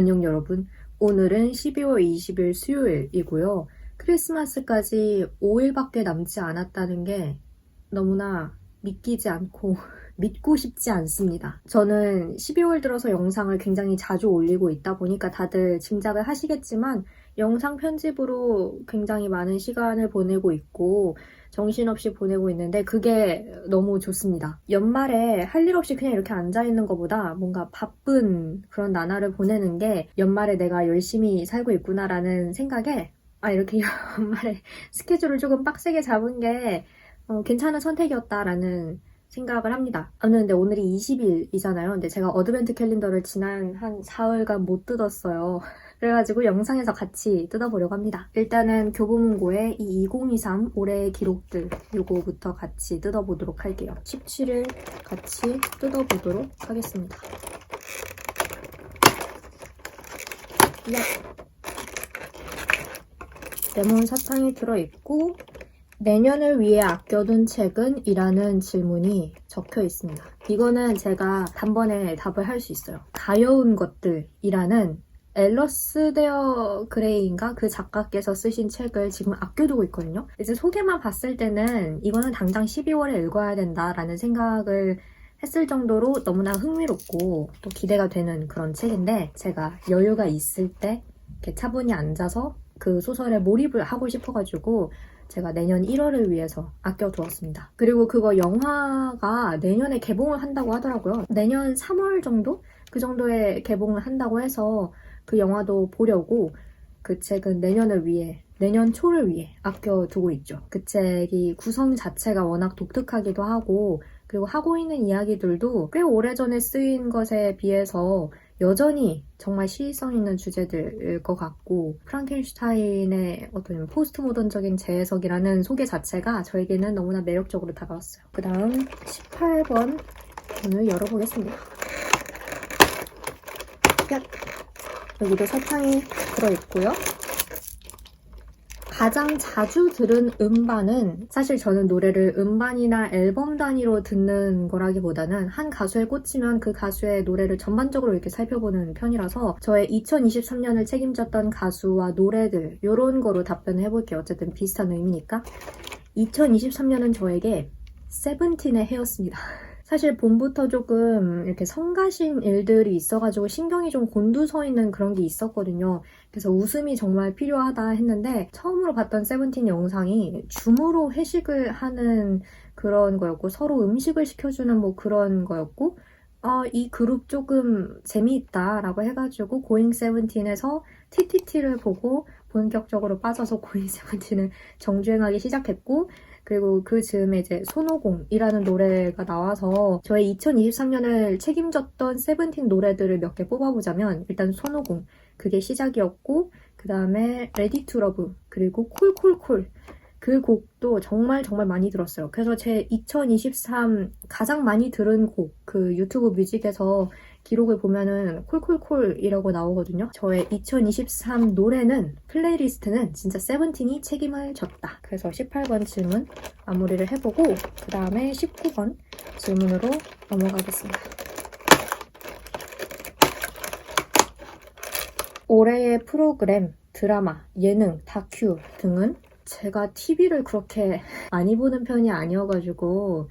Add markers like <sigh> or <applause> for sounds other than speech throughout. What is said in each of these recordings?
안녕 여러분. 오늘은 12월 20일 수요일이고요. 크리스마스까지 5일밖에 남지 않았다는 게 너무나 믿기지 않고 <laughs> 믿고 싶지 않습니다. 저는 12월 들어서 영상을 굉장히 자주 올리고 있다 보니까 다들 짐작을 하시겠지만 영상 편집으로 굉장히 많은 시간을 보내고 있고 정신없이 보내고 있는데 그게 너무 좋습니다. 연말에 할 일 없이 그냥 이렇게 앉아있는 것보다 뭔가 바쁜 그런 나날을 보내는 게 연말에 내가 열심히 살고 있구나라는 생각에 아 이렇게 <laughs> 연말에 스케줄을 조금 빡세게 잡은 게 어, 괜찮은 선택이었다라는 생각을 합니다. 아, 근데 오늘이 20일이잖아요. 근데 제가 어드벤트 캘린더를 지난 한 사흘간 못 뜯었어요. 그래가지고 영상에서 같이 뜯어보려고 합니다. 일단은 교보문고의 이 2023 올해의 기록들 요거부터 같이 뜯어보도록 할게요. 17일 같이 뜯어보도록 하겠습니다. 야. 레몬 사탕이 들어있고 내년을 위해 아껴둔 책은? 이라는 질문이 적혀 있습니다. 이거는 제가 단번에 답을 할 수 있어요. 가여운 것들이라는 앨러스 데어 그레이인가 그 작가께서 쓰신 책을 지금 아껴두고 있거든요. 이제 소개만 봤을 때는 이거는 당장 12월에 읽어야 된다라는 생각을 했을 정도로 너무나 흥미롭고 또 기대가 되는 그런 책인데 제가 여유가 있을 때 이렇게 차분히 앉아서 그 소설에 몰입을 하고 싶어가지고 제가 내년 1월을 위해서 아껴두었습니다. 그리고 그거 영화가 내년에 개봉을 한다고 하더라고요. 내년 3월 정도? 그 정도에 개봉을 한다고 해서 그 영화도 보려고 그 책은 내년을 위해 내년 초를 위해 아껴두고 있죠. 그 책이 구성 자체가 워낙 독특하기도 하고 그리고 하고 있는 이야기들도 꽤 오래전에 쓰인 것에 비해서 여전히 정말 시의성 있는 주제들일 것 같고 프랑켄슈타인의 어떤 포스트 모던적인 재해석이라는 소개 자체가 저에게는 너무나 매력적으로 다가왔어요. 그 다음 18번 문을 열어보겠습니다. 야! 여기도 사탕이 들어있고요. 가장 자주 들은 음반은 사실 저는 노래를 음반이나 앨범 단위로 듣는 거라기보다는 한 가수에 꽂히면 그 가수의 노래를 전반적으로 이렇게 살펴보는 편이라서 저의 2023년을 책임졌던 가수와 노래들 이런 거로 답변을 해볼게요. 어쨌든 비슷한 의미니까 2023년은 저에게 세븐틴의 해였습니다. <laughs> 사실 봄부터 조금 이렇게 성가신 일들이 있어가지고 신경이 좀 곤두서 있는 그런 게 있었거든요. 그래서 웃음이 정말 필요하다 했는데 처음으로 봤던 세븐틴 영상이 줌으로 회식을 하는 그런 거였고 서로 음식을 시켜주는 뭐 그런 거였고 아, 이 그룹 조금 재미있다라고 해가지고 고잉 세븐틴에서 TTT를 보고 본격적으로 빠져서 고잉 세븐틴을 <laughs> 정주행하기 시작했고 그리고 그 즈음에 이제 손오공이라는 노래가 나와서 저의 2023년을 책임졌던 세븐틴 노래들을 몇 개 뽑아보자면 일단 손오공 그게 시작이었고 그 다음에 레디 투 러브 그리고 콜콜콜 그 곡도 정말 정말 많이 들었어요. 그래서 제 2023 가장 많이 들은 곡 그 유튜브 뮤직에서 기록을 보면은 콜콜콜이라고 나오거든요. 저의 2023 노래는 플레이리스트는 진짜 세븐틴이 책임을 졌다. 그래서 18번 질문 마무리를 해보고 그 다음에 19번 질문으로 넘어가겠습니다. 올해의 프로그램, 드라마, 예능, 다큐 등은 제가 TV를 그렇게 <laughs> 많이 보는 편이 아니어가지고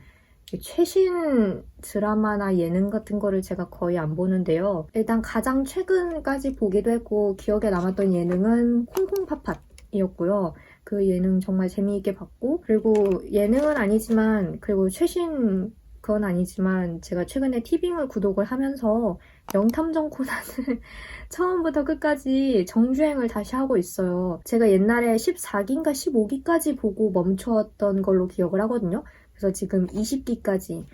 최신 드라마나 예능 같은 거를 제가 거의 안 보는데요. 일단 가장 최근까지 보기도 했고 기억에 남았던 예능은 콩콩팥팥이었고요. 그 예능 정말 재미있게 봤고 그리고 예능은 아니지만 그리고 최신 그건 아니지만 제가 최근에 티빙을 구독을 하면서 명탐정 코난을 <laughs> 처음부터 끝까지 정주행을 다시 하고 있어요. 제가 옛날에 14기인가 15기까지 보고 멈추었던 걸로 기억을 하거든요. 그래서 지금 20기까지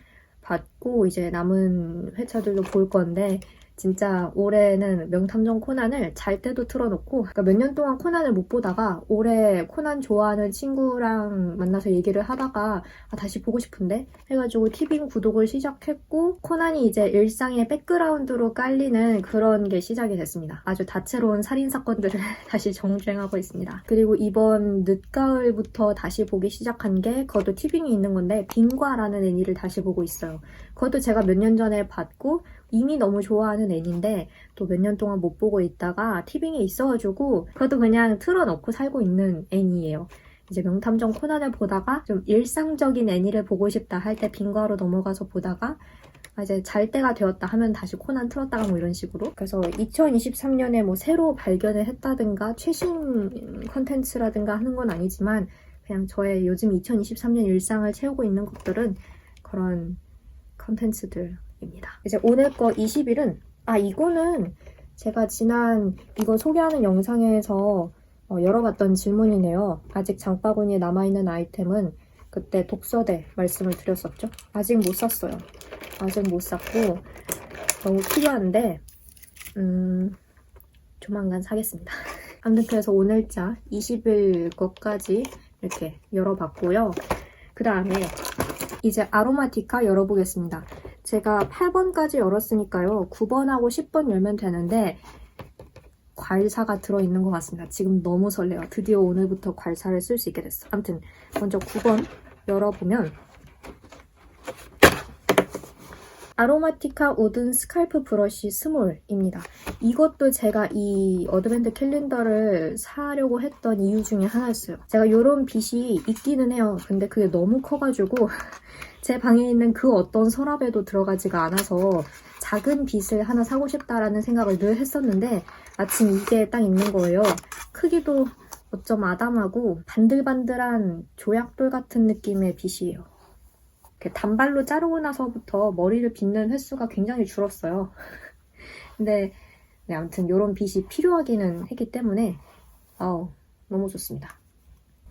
받고 이제 남은 회차들도 볼 건데 진짜 올해는 명탐정 코난을 잘 때도 틀어놓고 그러니까 몇 년 동안 코난을 못 보다가 올해 코난 좋아하는 친구랑 만나서 얘기를 하다가 아, 다시 보고 싶은데 해가지고 티빙 구독을 시작했고 코난이 이제 일상의 백그라운드로 깔리는 그런 게 시작이 됐습니다. 아주 다채로운 살인 사건들을 <laughs> 다시 정주행하고 있습니다. 그리고 이번 늦가을부터 다시 보기 시작한 게 그것도 티빙이 있는 건데 빙과라는 애니를 다시 보고 있어요. 그것도 제가 몇 년 전에 봤고 이미 너무 좋아하는 애인데 또 몇 년 동안 못 보고 있다가 티빙에 있어가지고 그것도 그냥 틀어놓고 살고 있는 애니예요. 이제 명탐정 코난을 보다가 좀 일상적인 애니를 보고 싶다 할 때 빙과로 넘어가서 보다가 아, 이제 잘 때가 되었다 하면 다시 코난 틀었다가 뭐 이런 식으로 그래서 2023년에 뭐 새로 발견을 했다든가 최신 컨텐츠라든가 하는 건 아니지만 그냥 저의 요즘 2023년 일상을 채우고 있는 것들은 그런 컨텐츠들 입니다. 이제 오늘 거 20일은 아 이거는 제가 지난 이거 소개하는 영상에서 어, 열어봤던 질문이네요. 아직 장바구니에 남아있는 아이템은 그때 독서대 말씀을 드렸었죠. 아직 못 샀어요. 아직 못 샀고 너무 필요한데 음 조만간 사겠습니다. <laughs> 아무튼 그래서 오늘자 20일 것까지 이렇게 열어봤고요. 그 다음에 이제 아로마티카 열어보겠습니다. 제가 8번까지 열었으니까요. 9번하고 10번 열면 되는데 괄사가 들어있는 것 같습니다. 지금 너무 설레요. 드디어 오늘부터 괄사를 쓸 수 있게 됐어. 아무튼 먼저 9번 열어보면 아로마티카 우든 스칼프 브러쉬 스몰입니다. 이것도 제가 이 어드벤트 캘린더를 사려고 했던 이유 중에 하나였어요. 제가 이런 빛이 있기는 해요. 근데 그게 너무 커가지고 <laughs> 제 방에 있는 그 어떤 서랍에도 들어가지가 않아서 작은 빛을 하나 사고 싶다라는 생각을 늘 했었는데 마침 이게 딱 있는 거예요. 크기도 어쩜 아담하고 반들반들한 조약돌 같은 느낌의. 이렇게 단발로 자르고 나서부터 머리를 빗는 횟수가 굉장히 줄었어요. <laughs> 근데 네, 아무튼 이런 빛이 필요하기는 했기 때문에 아우 너무 좋습니다.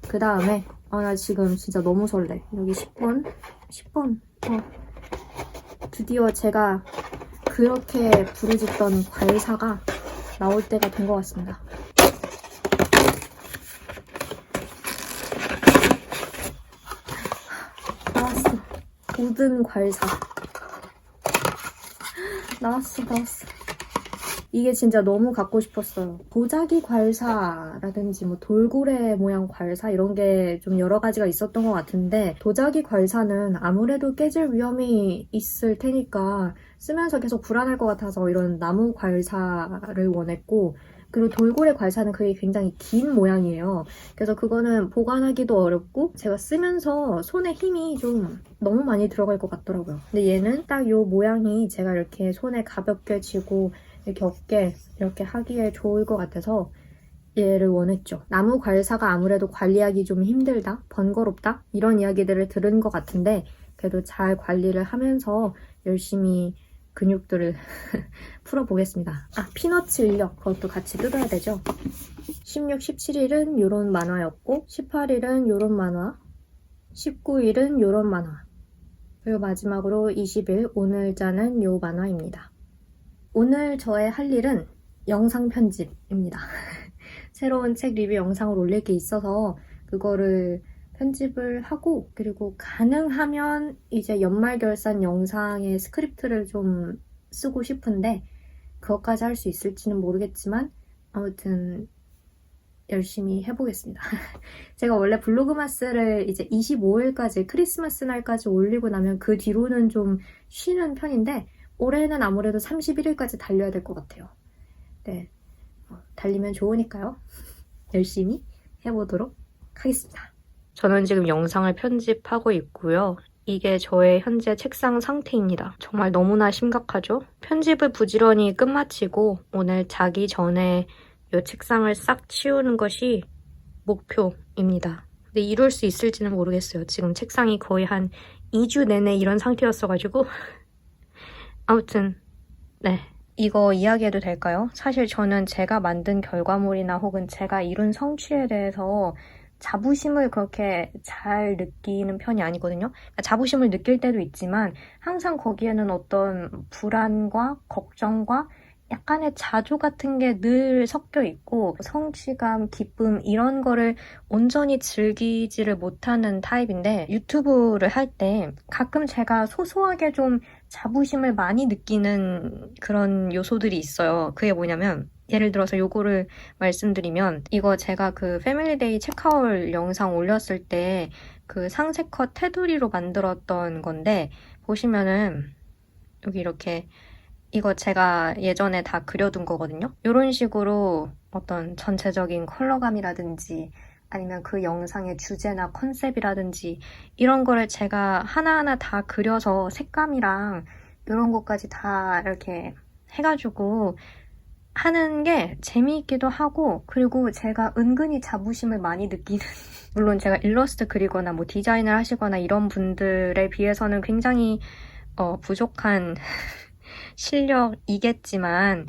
그 다음에 아 나 지금 진짜 너무 설레. 여기 10번 10번 어, 드디어 제가 그렇게 부르짖던 괄사가 나올 때가 된 것 같습니다. 나왔어. 우든 괄사. 나왔어, 나왔어. 이게 진짜 너무 갖고 싶었어요. 도자기 괄사라든지 뭐 돌고래 모양 괄사 이런 게 좀 여러 가지가 있었던 것 같은데 도자기 괄사는 아무래도 깨질 위험이 있을 테니까 쓰면서 계속 불안할 것 같아서 이런 나무 괄사를 원했고 그리고 돌고래 괄사는 그게 굉장히 긴 모양이에요. 그래서 그거는 보관하기도 어렵고 제가 쓰면서 손에 힘이 좀 너무 많이 들어갈 것 같더라고요. 근데 얘는 딱이 모양이 제가 이렇게 손에 가볍게 쥐고 이렇게 어깨 이렇게 하기에 좋을 것 같아서 얘를 원했죠. 나무 괄사가 아무래도 관리하기 좀 힘들다, 번거롭다 이런 이야기들을 들은 것 같은데 그래도 잘 관리를 하면서 열심히 근육들을 <laughs> 풀어보겠습니다. 아, 피너츠 인력 그것도 같이 뜯어야 되죠. 16, 17일은 요런 만화였고 18일은 요런 만화 19일은 요런 만화 그리고 마지막으로 20일 오늘자는 요 만화입니다. 오늘 저의 할 일은 영상 편집입니다. <laughs> 새로운 책 리뷰 영상을 올릴 게 있어서 그거를 편집을 하고 그리고 가능하면 이제 연말 결산 영상의 스크립트를 좀 쓰고 싶은데 그것까지 할 수 있을지는 모르겠지만 아무튼 열심히 해보겠습니다. <laughs> 제가 원래 블로그마스를 이제 25일까지 크리스마스 날까지 올리고 나면 그 뒤로는 좀 쉬는 편인데 올해는 아무래도 31일까지 달려야 될 것 같아요. 네, 어, 달리면 좋으니까요. <laughs> 열심히 해보도록 하겠습니다. 저는 지금 영상을 편집하고 있고요. 이게 저의 현재 책상 상태입니다. 정말 너무나 심각하죠? 편집을 부지런히 끝마치고 오늘 자기 전에 이 책상을 싹 치우는 것이 목표입니다. 근데 이룰 수 있을지는 모르겠어요. 지금 책상이 거의 한 2주 내내 이런 상태였어가지고 <laughs> 아무튼 네. 이거 이야기해도 될까요? 사실 저는 제가 만든 결과물이나 혹은 제가 이룬 성취에 대해서 자부심을 그렇게 잘 느끼는 편이 아니거든요. 그러니까 자부심을 느낄 때도 있지만 항상 거기에는 어떤 불안과 걱정과 약간의 자조 같은 게 늘 섞여 있고 성취감, 기쁨 이런 거를 온전히 즐기지를 못하는 타입인데 유튜브를 할 때 가끔 제가 소소하게 좀 자부심을 많이 느끼는 그런 요소들이 있어요. 그게 뭐냐면 예를 들어서 요거를 말씀드리면 이거 제가 그 패밀리데이 체크아웃 영상 올렸을 때 그 상세컷 테두리로 만들었던 건데 보시면은 여기 이렇게 이거 제가 예전에 다 그려둔 거거든요. 이런 식으로 어떤 전체적인 컬러감이라든지 아니면 그 영상의 주제나 컨셉이라든지 이런 거를 제가 하나하나 다 그려서 색감이랑 이런 것까지 다 이렇게 해가지고 하는 게 재미있기도 하고 그리고 제가 은근히 자부심을 많이 느끼는 <laughs> 물론 제가 일러스트 그리거나 뭐 디자인을 하시거나 이런 분들에 비해서는 굉장히 어, 부족한 <laughs> 실력이겠지만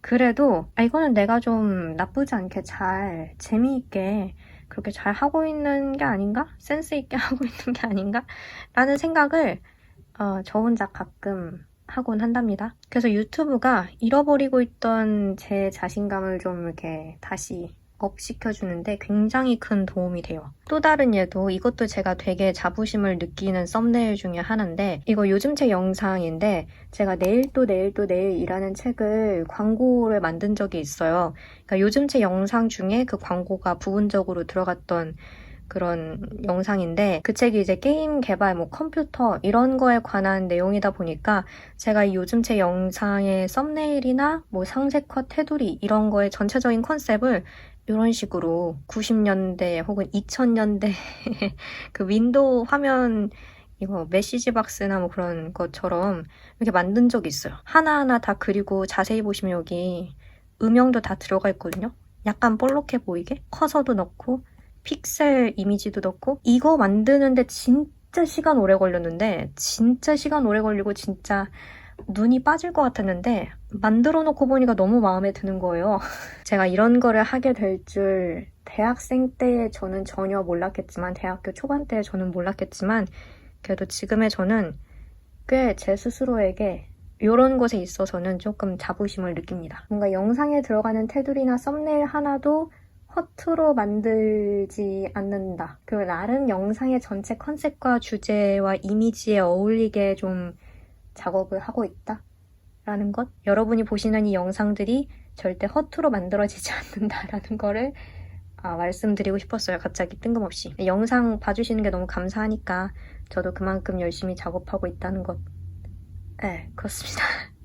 그래도 아, 이거는 내가 좀 나쁘지 않게 잘 재미있게 그렇게 잘 하고 있는 게 아닌가? 센스 있게 <laughs> 하고 있는 게 아닌가? 라는 생각을 어, 저 혼자 가끔 하곤 한답니다. 그래서 유튜브가 잃어버리고 있던 제 자신감을 좀 이렇게 다시 업 시켜주는데 굉장히 큰 도움이 돼요. 또 다른 예도 이것도 제가 되게 자부심을 느끼는 썸네일 중에 하나인데 이거 요즘 책 영상인데 제가 내일 또 내일 또 내일이라는 책을 광고를 만든 적이 있어요. 그러니까 요즘 책 영상 중에 그 광고가 부분적으로 들어갔던 그런 영상인데 그 책이 이제 게임 개발, 뭐 컴퓨터 이런 거에 관한 내용이다 보니까 제가 이 요즘 책 영상의 썸네일이나 뭐 상세 컷, 테두리 이런 거의 전체적인 컨셉을 이런 식으로 90년대 혹은 2000년대 <laughs> 그 윈도우 화면 이거 메시지 박스나 뭐 그런 것처럼 이렇게 만든 적이 있어요. 하나하나 다 그리고 자세히 보시면 여기 음영도 다 들어가 있거든요. 약간 볼록해 보이게 커서도 넣고 픽셀 이미지도 넣고 이거 만드는데 진짜 시간 오래 걸렸는데 진짜 시간 오래 걸리고 진짜 눈이 빠질 것 같았는데 만들어 놓고 보니까 너무 마음에 드는 거예요. <laughs> 제가 이런 거를 하게 될 줄 대학생 때 저는 전혀 몰랐겠지만 대학교 초반 때 저는 몰랐겠지만 그래도 지금의 저는 꽤 제 스스로에게 이런 것에 있어서는 조금 자부심을 느낍니다. 뭔가 영상에 들어가는 테두리나 썸네일 하나도 허투루 만들지 않는다. 그리고 나름 영상의 전체 컨셉과 주제와 이미지에 어울리게 좀 작업을 하고 있다. 라는 것. 여러분이 보시는 이 영상들이 절대 허투루 만들어지지 <laughs> 않는다라는 거를 아, 말씀드리고 싶었어요. 갑자기 뜬금없이. 영상 봐주시는 게 너무 감사하니까 저도 그만큼 열심히 작업하고 있다는 것. 네, 그렇습니다. <laughs>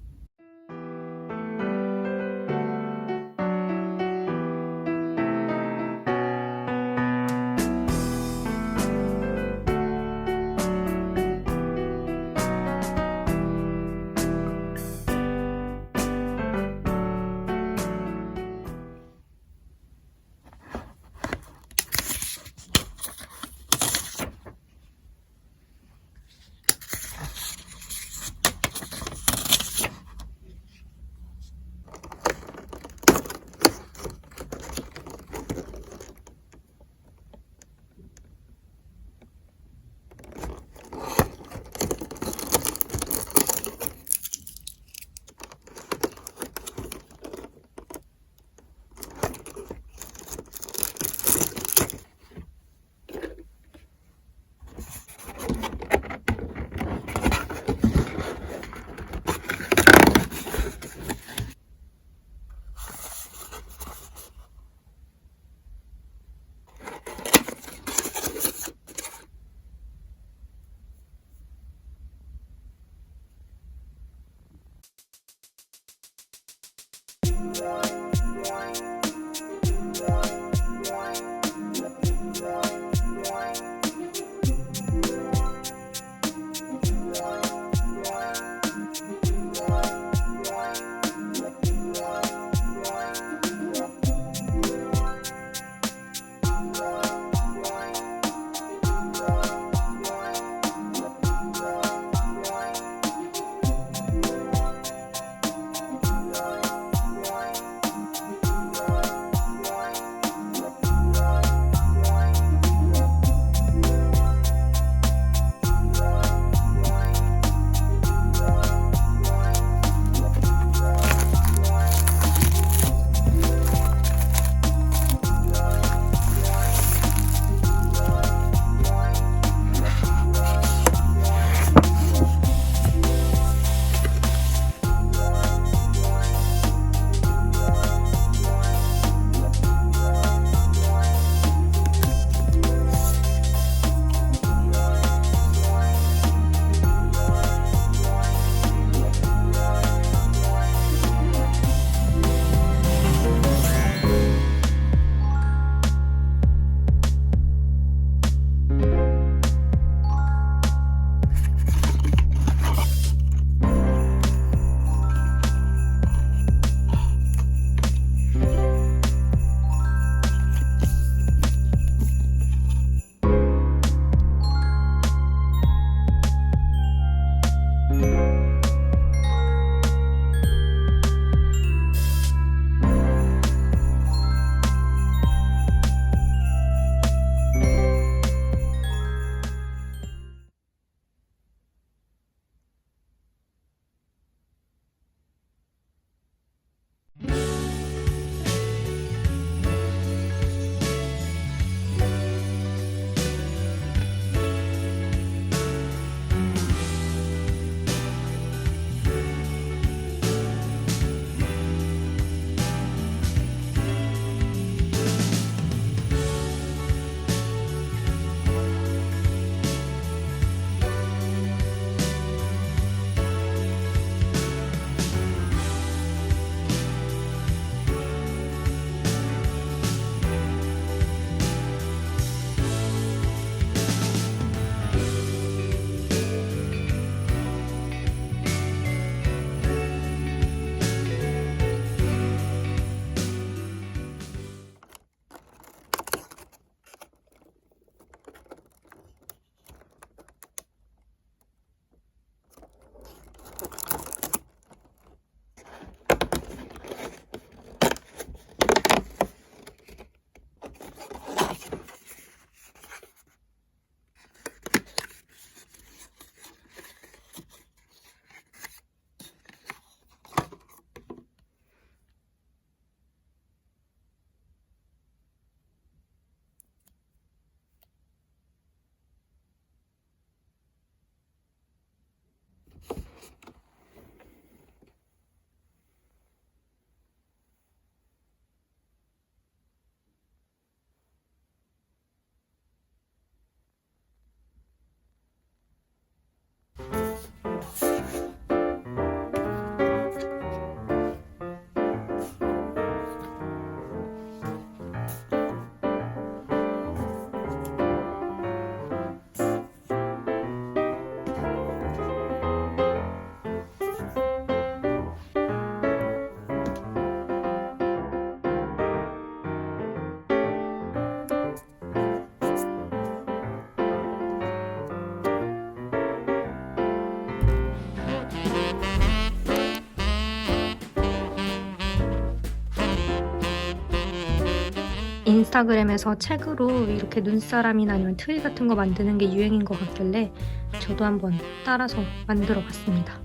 인스타그램에서 책으로 이렇게 눈사람이나 아니면 트리 같은 거 만드는 게 유행인 것 같길래 저도 한번 따라서 만들어 봤습니다.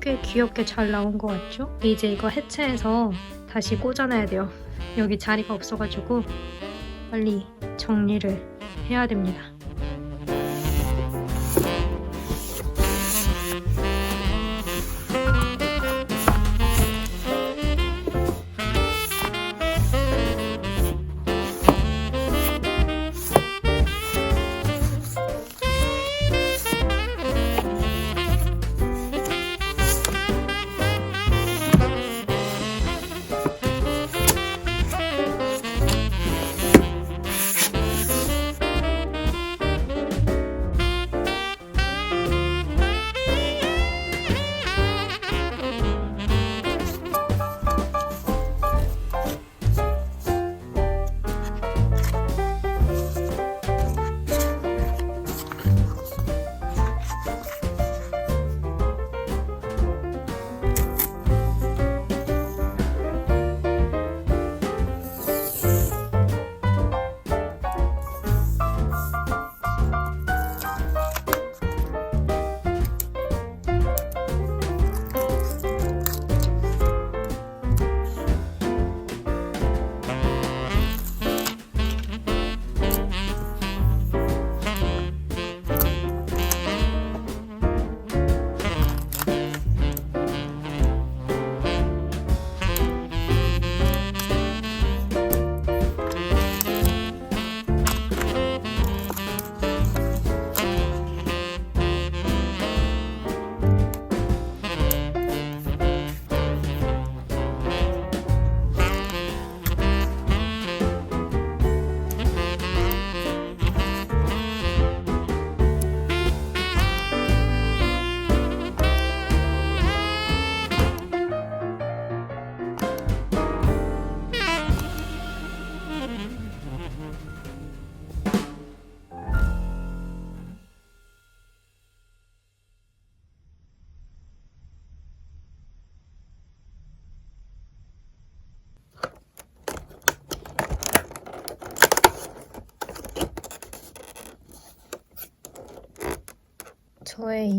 꽤 귀엽게 잘 나온 것 같죠? 이제 이거 해체해서 다시 꽂아놔야 돼요. 여기 자리가 없어가지고 빨리 정리를 해야 됩니다.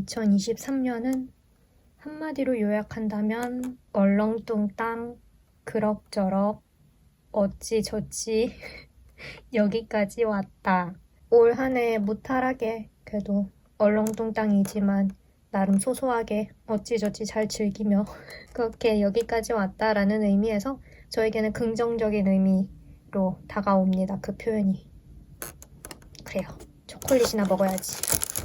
2023년은 한마디로 요약한다면 얼렁뚱땅 그럭저럭 어찌저찌 <laughs> 여기까지 왔다. 올 한 해 무탈하게 그래도 얼렁뚱땅이지만 나름 소소하게 어찌저찌 잘 즐기며 <laughs> 그렇게 여기까지 왔다라는 의미에서 저에게는 긍정적인 의미로 다가옵니다. 그 표현이. 그래요. 초콜릿이나 먹어야지.